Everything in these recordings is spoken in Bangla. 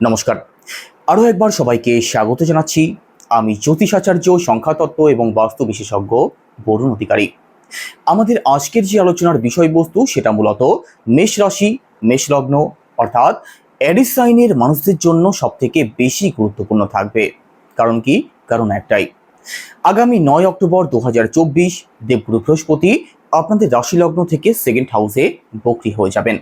নমস্কার। আরও একবার সবাইকে স্বাগত জানাচ্ছি। আমি জ্যোতিষাচার্য সংখ্যাতত্ত্ব এবং বাস্তু বিশেষজ্ঞ বরুণ অধিকারী। আমাদের আজকের যে আলোচনার বিষয়বস্তু, সেটা মূলত মেষ রাশি, মেষ লগ্ন, অর্থাৎ অ্যারিস সাইনের মানুষদের জন্য সবথেকে বেশি গুরুত্বপূর্ণ থাকবে। কারণ কি? কারণ একটাই। আগামী নয় অক্টোবর দু হাজার চব্বিশ, দেবগুরু বৃহস্পতি আপনাদের রাশি লগ্ন থেকে সেকেন্ড হাউসে বকরি হয়ে যাবেন।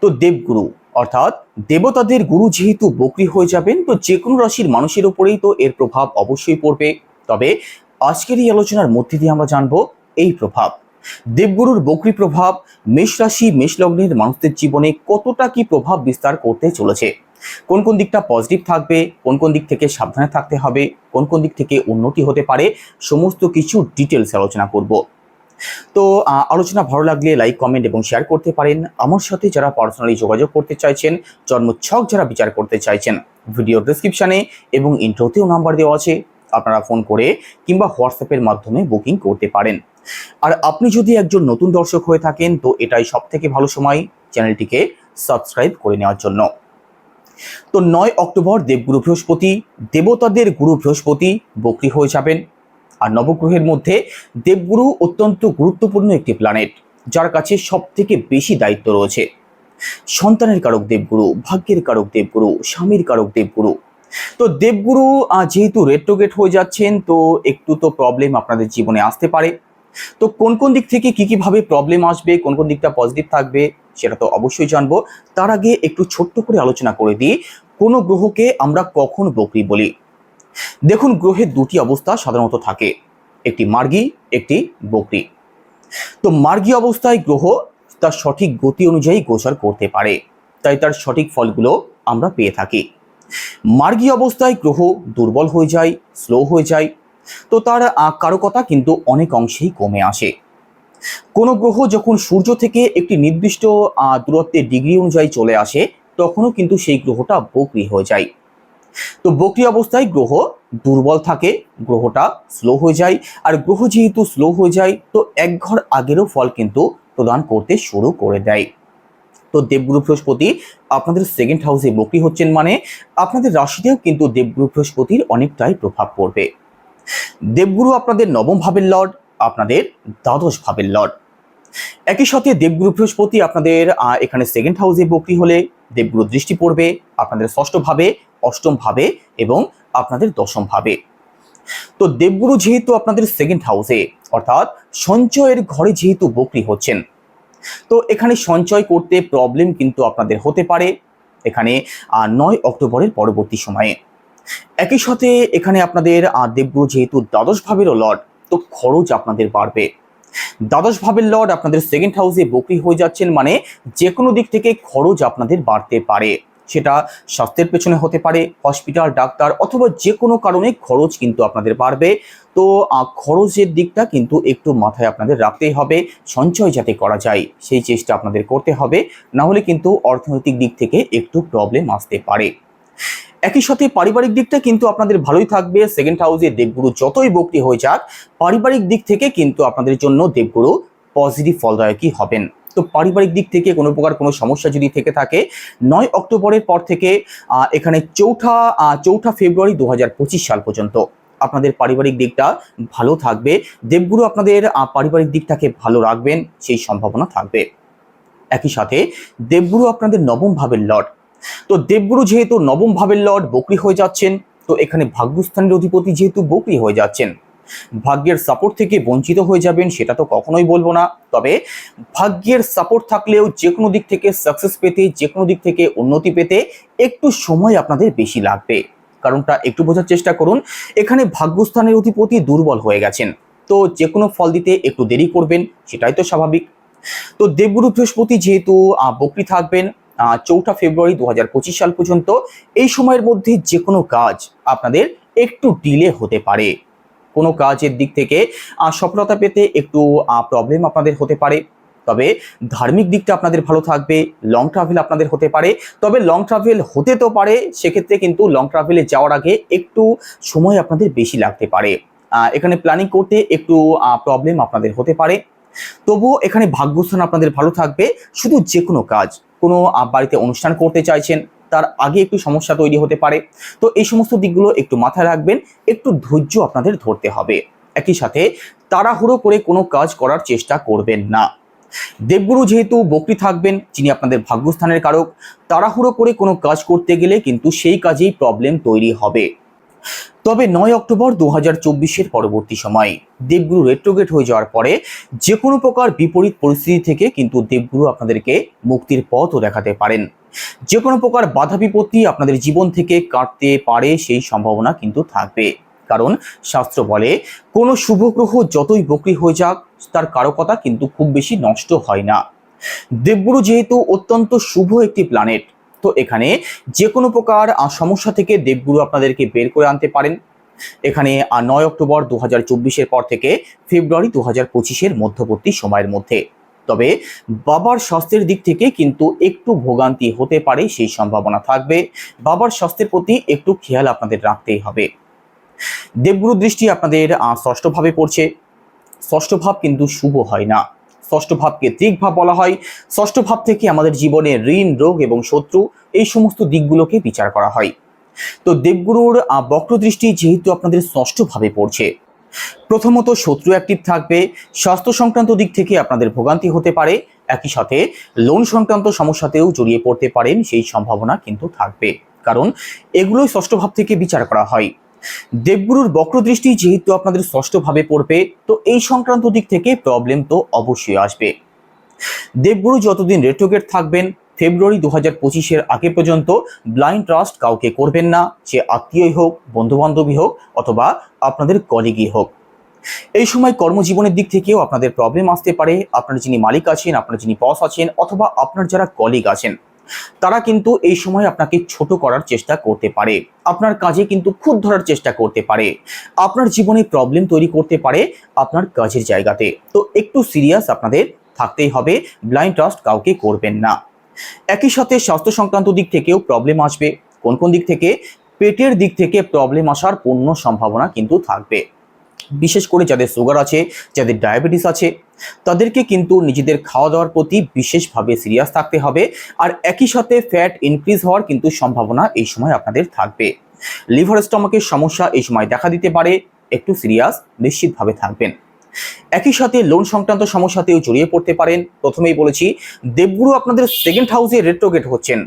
তো দেবগুরু অর্থাৎ দেবতাদের গুরু যেহেতু বকরি হয়ে যাবেন, তো যে কোনো রাশির মানুষের উপরেই তো এর প্রভাব অবশ্যই পড়বে। তবে আজকের এই আলোচনার মধ্যে দিয়ে আমরা জানব এই প্রভাব। দেবগুরুর বকরি প্রভাব মেষ রাশি, মেষ লগ্নের মানুষদের জীবনে কতটা কি প্রভাব বিস্তার করতে চলেছে? কোন কোন দিকটা পজিটিভ থাকবে, কোন কোন দিক থেকে সাবধানে থাকতে হবে, কোন কোন দিক থেকে উন্নতি হতে পারে, সমস্ত কিছু ডিটেলস আলোচনা করব। তো আলোচনা ভালো লাগলে লাইক কমেন্ট এবং শেয়ার করতে পারেন। আমার সাথে যারা পার্সোনালি যোগাযোগ করতে চাইছেন, জন্মছক যারা বিচার করতে চাইছেন ভিডিও ডিসক্রিপশনে এবং ইন্ট্রোতেও নাম্বার দেওয়া আছে, আপনারা ফোন করে কিংবা হোয়াটসঅ্যাপের মাধ্যমে বুকিং করতে পারেন। আর আপনি যদি একজন নতুন দর্শক হয়ে থাকেন, তো এটাই সব থেকে ভালো সময় চ্যানেলটিকে সাবস্ক্রাইব করে নেওয়ার জন্য। তো নয় অক্টোবর দেবগুরু বৃহস্পতি, দেবতাদের গুরু বৃহস্পতি বকরি হয়ে যাবেন। আর নবগ্রহের মধ্যে দেবগুরু অত্যন্ত গুরুত্বপূর্ণ একটি প্ল্যানেট যার কাছে সব থেকে বেশি দায়িত্ব রয়েছে। সন্তানের কারক দেবগুরু, ভাগ্যের কারক দেবগুরু, স্বামীর কারক দেবগুরু। তো দেবগুরু যেহেতু রেট্রোগেট হয়ে যাচ্ছেন, তো একটু তো প্রবলেম আপনাদের জীবনে আসতে পারে। তো কোন কোন দিক থেকে কি কীভাবে প্রবলেম আসবে, কোন কোন দিকটা পজিটিভ থাকবে, সেটা তো অবশ্যই জানব। তার আগে একটু ছোট্ট করে আলোচনা করে দিই, কোনো গ্রহকে আমরা কখন বকরি বলি? দেখুন গ্রহের দুটি অবস্থা সাধারণত থাকে একটি মার্গী একটি বকরি। তো মার্গী অবস্থায় গ্রহ তার সঠিক গতি অনুযায়ী গোচর করতে পারে তাই তার সঠিক ফলগুলো আমরা পেয়ে থাকি। মার্গী অবস্থায় গ্রহ দুর্বল হয়ে যায় স্লো হয়ে যায় তো তার কারকতা কিন্তু অনেক অংশেই কমে আসে। কোনো গ্রহ যখন সূর্য থেকে একটি নির্দিষ্ট আহ, দূরত্বের ডিগ্রি অনুযায়ী চলে আসে তখনও কিন্তু সেই গ্রহটা বকরি হয়ে যায়। তো বকরি অবস্থায় গ্রহ দুর্বল থাকে, গ্রহটা স্লো হয়ে যায়। আর গ্রহ যেহেতু স্লো হয়ে যায়, তো এক ঘর আগেরও ফল কিন্তু প্রদান করতে শুরু করে দেয়। তো দেবগুরু বৃহস্পতি আপনাদের সেকেন্ড হাউসে বকরি হচ্ছেন মানে আপনাদের রাশিতেও কিন্তু দেবগুরু বৃহস্পতির অনেকটাই প্রভাব পড়বে। দেবগুরু আপনাদের নবম ভাবের লর্ড আপনাদের দ্বাদশ ভাবের লর্ড একই সাথে দেবগুরু বৃহস্পতি আপনাদের এখানে সেকেন্ড হাউসে বকরি হলে দেবগুরু দৃষ্টি পড়বে, আপনাদের ষষ্ঠ ভাবে, অষ্টম ভাবে এবং আপনাদের দশম ভাবে। তো দেবগুরু যেহেতু আপনাদের সেকেন্ড হাউসে অর্থাৎ সঞ্চয়ের ঘরে যেহেতু বকরি হচ্ছেন, তো এখানে সঞ্চয় করতে প্রবলেম কিন্তু আপনাদের হতে পারে, এখানে নয় অক্টোবরের পরবর্তী সময়ে। একই সাথে এখানে আপনাদের দেবগুরু যেহেতু দ্বাদশ ভাবেরও লর্ড, তো খরচ আপনাদের বাড়বে। দ্বাদশ ভাবের লর্ড আপনাদের সেকেন্ড হাউসে বকরি হয়ে যাচ্ছেন মানে যে কোনো দিক থেকে খরচ আপনাদের বাড়তে পারে। সেটা স্বাস্থ্যের পেছনে হতে পারে হসপিটাল ডাক্তার অথবা যে কোনো কারণে খরচ কিন্তু আপনাদের বাড়বে। তো খরচের দিকটা কিন্তু একটু মাথায় আপনাদের রাখতেই হবে, সঞ্চয় যাতে করা যায়, সেই চেষ্টা আপনাদের করতে হবে। না হলে কিন্তু অর্থনৈতিক দিক থেকে একটু প্রবলেম আসতে পারে। একই সাথে পারিবারিক দিকটা কিন্তু আপনাদের ভালোই থাকবে। সেকেন্ড হাউসে দেবগুরু যতই বকরি হয়ে যাক, পারিবারিক দিক থেকে কিন্তু আপনাদের জন্য দেবগুরু পজিটিভ ফলদায়কই হবেন। তো পারিবারিক দিক থেকে কোনো প্রকার কোনো সমস্যা যদি থেকে থাকে, নয় অক্টোবরের পর থেকে এখানে চৌঠা চৌঠা ফেব্রুয়ারি দু হাজার পঁচিশ সাল পর্যন্ত আপনাদের পারিবারিক দিকটা ভালো থাকবে। দেবগুরু আপনাদের পারিবারিক দিকটাকে ভালো রাখবেন, সেই সম্ভাবনা থাকবে। একই সাথে দেবগুরু আপনাদের নবম ভাবের লর্ড। তো দেবগুরু যেহেতু নবম ভাবের লর্ড, বকরি হয়ে যাচ্ছেন, তো এখানে ভাগ্যস্থানের অধিপতি যেহেতু বকরি হয়ে যাচ্ছেন। ভাগ্যের সাপোর্ট থেকে বঞ্চিত হয়ে যাবেন সেটা তো কখনোই বলব না। তবে ভাগ্যের সাপোর্ট থাকলেও যে কোনো দিক থেকে সাকসেস পেতে যে কোনো দিক থেকে উন্নতি পেতে একটু সময় আপনাদের বেশি লাগবে। কারণটা একটু বোঝার চেষ্টা করুন, এখানে ভাগ্যস্থানের অধিপতি দুর্বল হয়ে গেছেন। তো যে কোনো ফল দিতে একটু দেরি করবেন, সেটাই তো স্বাভাবিক। তো দেবগুরু বৃহস্পতি যেহেতু বকরি থাকবেন চৌঠা ফেব্রুয়ারি দু হাজার পঁচিশ সাল পর্যন্ত এই সময়ের মধ্যে যে কোনো কাজ আপনাদের একটু ডিলে হতে পারে। কোনো কাজের দিক থেকে সফলতা পেতে একটু প্রবলেম আপনাদের হতে পারে। তবে ধার্মিক দিকটা আপনাদের ভালো থাকবে লং ট্রাভেল আপনাদের হতে পারে। তবে লং ট্রাভেল হতে তো পারে, সেক্ষেত্রে কিন্তু লং ট্রাভেলে যাওয়ার আগে একটু সময় আপনাদের বেশি লাগতে পারে। এখানে প্ল্যানিং করতে একটু প্রবলেম আপনাদের হতে পারে। তবুও এখানে ভাগ্যস্থান আপনাদের ভালো থাকবে, শুধু যে কোনো কাজ। কোনো বাড়িতে অনুষ্ঠান করতে চাইছেন, তার আগে একটু সমস্যা তৈরি হতে পারে। তো এই সমস্ত দিকগুলো একটু মাথায় রাখবেন, একটু ধৈর্য আপনাদের ধরতে হবে। একই সাথে তাড়াহুড়ো করে কোনো কাজ করার চেষ্টা করবেন না। দেবগুরু যেহেতু বকরি থাকবেন, যিনি আপনাদের ভাগ্যস্থানের কারক, তাড়াহুড়ো করে কোনো কাজ করতে গেলে কিন্তু সেই কাজেই প্রবলেম তৈরি হবে। তবে নয় অক্টোবর দু হাজার চব্বিশের পরবর্তী সময়ে দেবগুরু রেট্রোগেট হয়ে যাওয়ার পরে যে কোনো প্রকার বিপরীত পরিস্থিতি থেকে কিন্তু দেবগুরু আপনাদেরকে মুক্তির পথও দেখাতে পারেন। যে কোনো প্রকার বাধা বিপত্তি আপনাদের জীবন থেকে কাটতে পারে সেই সম্ভাবনা কিন্তু থাকবে। কারণ শাস্ত্র বলে, কোনো শুভ গ্রহ যতই বকরি হয়ে যাক, তার কারকতা কিন্তু খুব বেশি নষ্ট হয় না। দেবগুরু যেহেতু অত্যন্ত শুভ একটি প্ল্যানেট তো এখানে যে কোনো প্রকার সমস্যা থেকে দেবগুরু আপনাদেরকে বের করে আনতে পারেন। এখানে নয় অক্টোবর দু হাজার পর থেকে ফেব্রুয়ারি দু হাজার মধ্যবর্তী সময়ের মধ্যে। তবে বাবার স্বাস্থ্যের দিক থেকে কিন্তু একটু ভোগান্তি হতে পারে সেই সম্ভাবনা থাকবে। বাবার স্বাস্থ্যের প্রতি একটু খেয়াল আপনাদের রাখতেই হবে। দেবগুরু দৃষ্টি আপনাদের আহ, ষষ্ঠ ভাবে পড়ছে। ষষ্ঠ ভাব কিন্তু শুভ হয় না। ষষ্ঠ ভাবকে দিক ভাব বলা হয়। ষষ্ঠ ভাব থেকে আমাদের জীবনে ঋণ রোগ এবং শত্রু এই সমস্ত দিকগুলোকে বিচার করা হয়। তো দেবগুরুর আহ, বক্র দৃষ্টি যেহেতু আপনাদের ষষ্ঠ ভাবে পড়ছে প্রথমত শত্রু অ্যাক্টিভ থাকবে স্বাস্থ্য সংক্রান্ত দিক থেকে আপনাদের ভোগান্তি হতে পারে একই সাথে লোন সংক্রান্ত সমস্যাতেও জড়িয়ে পড়তে পারেন সেই সম্ভাবনা কিন্তু থাকবে। কারণ এগুলোই ষষ্ঠ ভাব থেকে বিচার করা হয়। দেবগুরুর বক্র দৃষ্টি যেহেতু আপনাদের ষষ্ঠ ভাবে পড়বে, তো এই সংক্রান্ত দিক থেকে প্রবলেম তো অবশ্যই আসবে। দেবগুরু যতদিন রেট্রোগেট থাকবেন ফেব্রুয়ারি দু হাজার পঁচিশের আগে পর্যন্ত ব্লাইন্ড ট্রাস্ট কাউকে করবেন না, সে আত্মীয়ই হোক বন্ধু বান্ধবী হোক, অথবা আপনাদের কলিগই হোক। এই সময় কর্মজীবনের দিক থেকেও আপনাদের প্রবলেম আসতে পারে। আপনার যিনি মালিক আছেন, আপনার যিনি বস আছেন, অথবা আপনার যারা কলিগ আছেন তারা কিন্তু এই সময় আপনাকে ছোট করার চেষ্টা করতে পারে। আপনার কাজে কিন্তু খুদ ধরার চেষ্টা করতে পারে। আপনার জীবনে প্রবলেম তৈরি করতে পারে আপনার কাজের জায়গাতে। তো একটু সিরিয়াস আপনাদের থাকতেই হবে ব্লাইন্ড ট্রাস্ট কাউকে করবেন না। একই সাথে স্বাস্থ্য সংক্রান্ত দিক থেকেও প্রবলেম আসবে। কোন কোন দিক থেকে? পেটের দিক থেকে প্রবলেম আসার পূর্ণ সম্ভাবনা কিন্তু থাকবে। বিশেষ করে যাদের সুগার আছে, যাদের ডায়াবেটিস আছে, তাদেরকে কিন্তু নিজেদের খাওয়া দাওয়ার প্রতি বিশেষভাবে সিরিয়াস থাকতে হবে। আর একই সাথে ফ্যাট ইনক্রিজ হওয়ার কিন্তু সম্ভাবনা এই সময় আপনাদের থাকবে। লিভার স্টমাকের সমস্যা এই সময় দেখা দিতে পারে, একটু সিরিয়াস নিশ্চিতভাবে থাকবেন। একই সাথে লোন সংক্রান্ত সমস্যাতেও জড়িয়ে পড়তে পারেন। প্রথমেই বলেছি, দেবগুরু আপনাদের সেকেন্ড হাউসে রেট্রোগেট হচ্ছেন।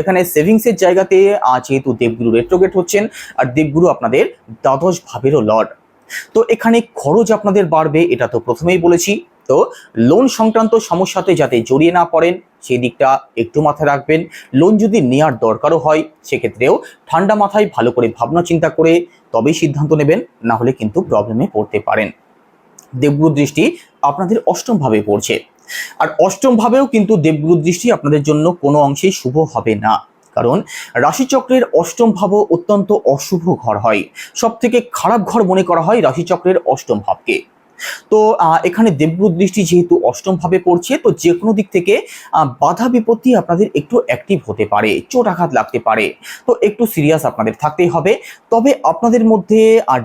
এখানে সেভিংসের জায়গাতে যেহেতু দেবগুরু রেট্রোগেট হচ্ছেন, আর দেবগুরু আপনাদের দ্বাদশ ভাবেরও লর্ড তো এখানে খরচ আপনাদের বাড়বে, এটা তো প্রথমেই বলেছি। তো লোন সংক্রান্ত সমস্যাতে যাতে জড়িয়ে না পড়েন সেই দিকটা একটু মাথায় রাখবেন। লোন যদি নেওয়ার দরকারও হয়, সেক্ষেত্রেও ঠান্ডা মাথায় ভালো করে ভাবনা চিন্তা করে তবেই সিদ্ধান্ত নেবেন, না হলে কিন্তু প্রবলেমে পড়তে পারেন। দেবগুরু দৃষ্টি আপনাদের অষ্টম ভাবে পড়ছে। আর অষ্টম ভাবেও কিন্তু দেবগুরু দৃষ্টি আপনাদের জন্য কোনো অংশেই শুভ হবে না। কারণ রাশিচক্রের অষ্টম ভাব অত্যন্ত অশুভ ঘর হয়। সব থেকে খারাপ ঘর মনে করা হয় রাশিচক্রের অষ্টম ভাবকে। তো এখানে দেবগুরু দৃষ্টি যেহেতু অষ্টম ভাবে পড়ছে, তো যে কোনো দিক থেকে বাধা বিপত্তি আপনাদের একটু অ্যাক্টিভ হতে পারে, চোট আঘাত লাগতে পারে। তো একটু সিরিয়াস আপনাদের থাকতেই হবে। তবে আপনাদের মধ্যে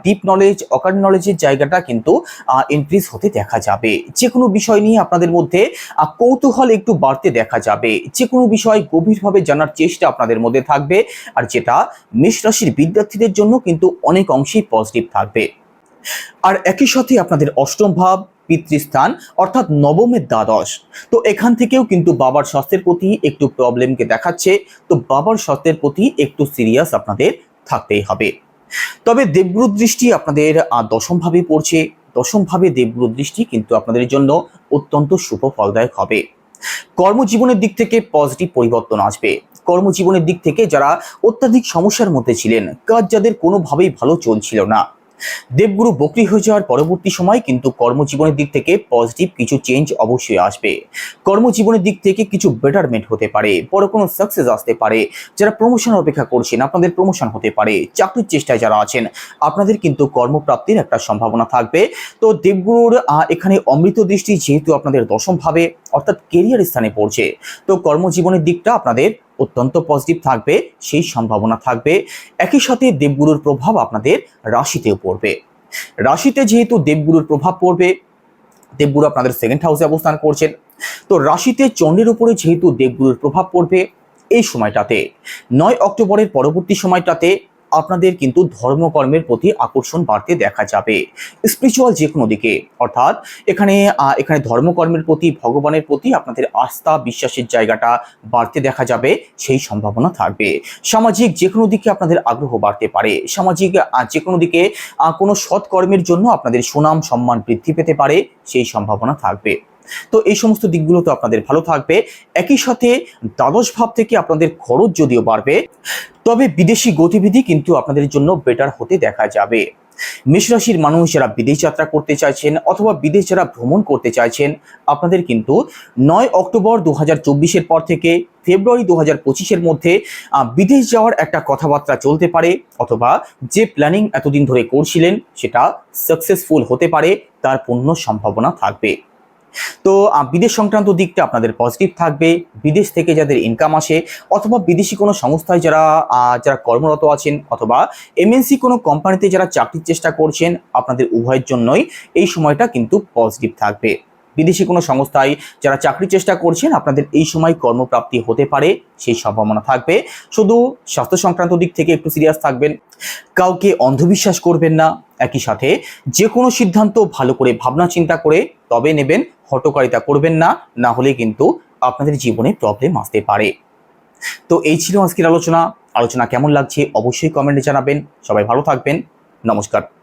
ডিপ নলেজ অকার নলেজের জায়গাটা কিন্তু ইনক্রিজ হতে দেখা যাবে। যে কোনো বিষয় নিয়ে আপনাদের মধ্যে কৌতূহল একটু বাড়তে দেখা যাবে। যে কোনো বিষয় গভীরভাবে জানার চেষ্টা আপনাদের মধ্যে থাকবে, আর যেটা মেষ রাশির বিদ্যার্থীদের জন্য কিন্তু অনেক অংশেই পজিটিভ থাকবে। আর একই সাথে আপনাদের অষ্টম ভাব পিতৃস্থান অর্থাৎ নবমের দ্বাদশ। তো এখান থেকেও কিন্তু বাবার স্বাস্থ্যের প্রতি একটু প্রবলেমকে দেখাচ্ছে। তো বাবার স্বাস্থ্যের প্রতি একটু সিরিয়াস আপনাদের থাকতেই হবে। তবে দেবগুরু দৃষ্টি আপনাদের আহ, দশম ভাবে পড়ছে। দশম ভাবে দেবগুরু দৃষ্টি কিন্তু আপনাদের জন্য অত্যন্ত শুভ ফলদায়ক হবে। কর্মজীবনের দিক থেকে পজিটিভ পরিবর্তন আসবে। কর্মজীবনের দিক থেকে যারা অত্যাধিক সমস্যার মধ্যে ছিলেন কাজ যাদের কোনোভাবেই ভালো চলছিল না দেবগুরু বকরি হয়ে যাওয়ার পরবর্তী সময় কিন্তু কর্মজীবনের দিক থেকে পজিটিভ কিছু চেঞ্জ অবশ্যই আসবে। কর্মজীবনের দিক থেকে কিছু বেটারমেন্ট হতে পারে, বড় কোনো সাকসেস আসতে পারে, যারা প্রমোশন অপেক্ষা করছেন আপনাদের প্রমোশন হতে পারে, চাকরির চেষ্টায় যারা আছেন, আপনাদের কিন্তু কর্মপ্রাপ্তির একটা সম্ভাবনা থাকবে। তো দেবগুরুর এখানে অমৃত দৃষ্টি যেহেতু আপনাদের দশম ভাবে, অর্থাৎ কেরিয়ার স্থানে পড়ছে, তো কর্মজীবনের দিকটা আপনাদের অত্যন্ত পজিটিভ থাকবে, সেই সম্ভাবনা থাকবে। একই সাথে দেবগুরুর প্রভাব আপনাদের রাশিতেও পড়বে। রাশিতে যেহেতু দেবগুরুর প্রভাব পড়বে, দেবগুরু আপনাদের সেকেন্ড হাউসে অবস্থান করছেন। তো রাশিতে চন্দ্রের উপরে যেহেতু দেবগুরুর প্রভাব পড়বে, এই সময়টাতে, নয় অক্টোবরের পরবর্তী সময়টাতে আপনাদের কিন্তু ধর্মকর্মের প্রতি আকর্ষণ বাড়তে দেখা যাবে। স্পিরিচুয়াল যে কোনো দিকে, অর্থাৎ এখানে এখানে ধর্মকর্মের প্রতি, ভগবানের প্রতি আপনাদের আস্থা, বিশ্বাসের জায়গাটা বাড়তে দেখা যাবে, সেই সম্ভাবনা থাকবে। সামাজিক যে কোনো দিকে আপনাদের আগ্রহ বাড়তে পারে। সামাজিক যে কোনো দিকে কোনো সৎকর্মের জন্য আপনাদের সুনাম, সম্মান বৃদ্ধি পেতে পারে, সেই সম্ভাবনা থাকবে। তো এই সমস্ত দিকগুলো তো আপনাদের ভালো থাকবে। একই সাথে দ্বাদশ ভাব থেকে আপনাদের খরচ যদিও বাড়বে, তবে বিদেশি গতিবিধি কিন্তু আপনাদের জন্য বেটার হতে দেখা যাবে। মেষ রাশির মানুষ যারা বিদেশ যাত্রা করতে চাইছেন অথবা বিদেশ যারা ভ্রমণ করতে চাইছেন, আপনাদের কিন্তু নয় অক্টোবর দু হাজার পর থেকে ফেব্রুয়ারি দু হাজার মধ্যে বিদেশ যাওয়ার একটা কথাবার্তা চলতে পারে অথবা যে প্ল্যানিং এতদিন ধরে করছিলেন সেটা সাকসেসফুল হতে পারে, তার পূর্ণ সম্ভাবনা থাকবে। তো বিদেশ সংক্রান্ত দিকটা আপনাদের পজিটিভ থাকবে। বিদেশ থেকে যাদের ইনকাম আসে, অথবা বিদেশি কোনো সংস্থায় যারা যারা কর্মরত আছেন, অথবা এমএনসি কোনো কোম্পানিতে যারা চাকরির চেষ্টা করছেন, আপনাদের উভয়ের জন্যই এই সময়টা কিন্তু পজিটিভ থাকবে। বিদেশি কোনো সংস্থায় যারা চাকরির চেষ্টা করছেন, আপনাদের এই সময় কর্মপ্রাপ্তি হতে পারে, সেই সম্ভাবনা থাকবে। শুধু স্বাস্থ্য সংক্রান্ত দিক থেকে একটু সিরিয়াস থাকবেন, কাউকে অন্ধবিশ্বাস করবেন না। একই সাথে যে কোনো সিদ্ধান্ত ভালো করে ভাবনা চিন্তা করে তবে নেবেন, হটকারিতা করবেন না না হলে কিন্তু আপনাদের জীবনে প্রবলেম আসতে পারে। তো এই ছিল আজকের আলোচনা। আলোচনা কেমন লাগছে অবশ্যই কমেন্টে জানাবেন। সবাই ভালো থাকবেন। নমস্কার।